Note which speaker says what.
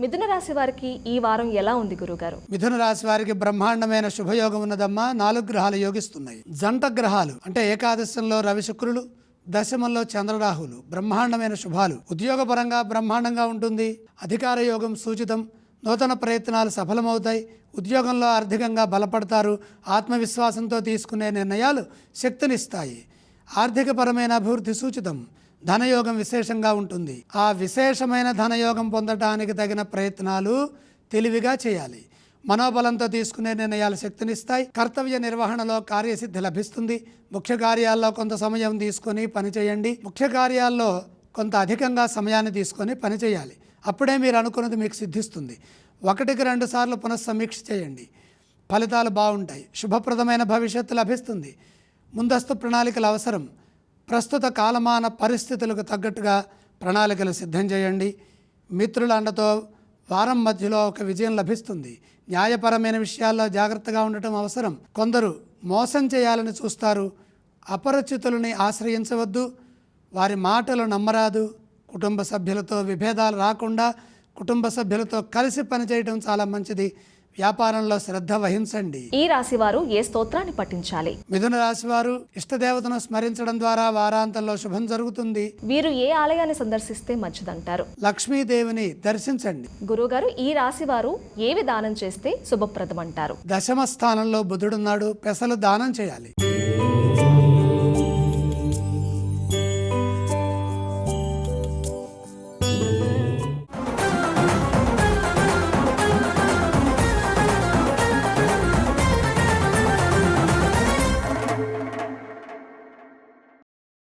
Speaker 1: మిథున రాశి వారికి ఈ వారం ఎలా ఉంది గురుగారు?
Speaker 2: మిథున రాశి వారికి బ్రహ్మాండమైన శుభయోగం ఉన్నదమ్మా. నాలుగు గ్రహాలు యోగిస్తున్నాయి. జంట గ్రహాలు అంటే ఏకాదశంలో రవి శుక్రులు దశమంలో చంద్రరాహులు బ్రహ్మాండమైన శుభాలు. ఉద్యోగపరంగా బ్రహ్మాండంగా ఉంటుంది. అధికార యోగం సూచితం. నూతన ప్రయత్నాలు సఫలమవుతాయి. ఉద్యోగంలో ఆర్థికంగా బలపడతారు. ఆత్మవిశ్వాసంతో తీసుకునే నిర్ణయాలు శక్తినిస్తాయి. ఆర్థికపరమైన అభివృద్ధి సూచితం. ధనయోగం విశేషంగా ఉంటుంది. ఆ విశేషమైన ధనయోగం పొందటానికి తగిన ప్రయత్నాలు తెలివిగా చేయాలి. మనోబలంతో తీసుకునే నిర్ణయాలు శక్తినిస్తాయి. కర్తవ్య నిర్వహణలో కార్యసిద్ధి లభిస్తుంది. ముఖ్య కార్యాల్లో కొంత సమయం తీసుకొని పని చేయండి. ముఖ్య కార్యాల్లో కొంత అధికంగా సమయాన్ని తీసుకొని పని చేయాలి. అప్పుడే మీరు అనుకున్నది మీకు సిద్ధిస్తుంది. ఒకటికి రెండు సార్లు పునఃసమీక్ష చేయండి. ఫలితాలు బాగుంటాయి. శుభప్రదమైన భవిష్యత్తు లభిస్తుంది. ముందస్తు ప్రణాళికలు అవసరం. ప్రస్తుత కాలమాన పరిస్థితులకు తగ్గట్టుగా ప్రణాళికలు సిద్ధం చేయండి. మిత్రుల అండతో వారం మధ్యలో ఒక విజయం లభిస్తుంది. న్యాయపరమైన విషయాల్లో జాగ్రత్తగా ఉండటం అవసరం. కొందరు మోసం చేయాలని చూస్తారు. అపరిచితులని ఆశ్రయించవద్దు. వారి మాటలు నమ్మరాదు. కుటుంబ సభ్యులతో విభేదాలు రాకుండా కుటుంబ సభ్యులతో కలిసి పనిచేయడం చాలా మంచిది. వ్యాపారంలో శ్రద్ధ వహించండి.
Speaker 1: ఈ రాశి వారు ఏ స్తోత్రాన్ని పఠించాలి?
Speaker 2: మిథున రాశి వారు ఇష్టదేవతను స్మరించడం ద్వారా వారాంతంలో శుభం జరుగుతుంది.
Speaker 1: వీరు ఏ ఆలయాన్ని సందర్శిస్తే మంచిదంటారు?
Speaker 2: లక్ష్మీదేవిని దర్శించండి.
Speaker 1: గురుగారు ఈ రాశి వారు ఏవి దానం చేస్తే శుభప్రదం అంటారు
Speaker 2: దశమ స్థానంలో బుధుడున్నాడు పెసలు దానం చేయాలి.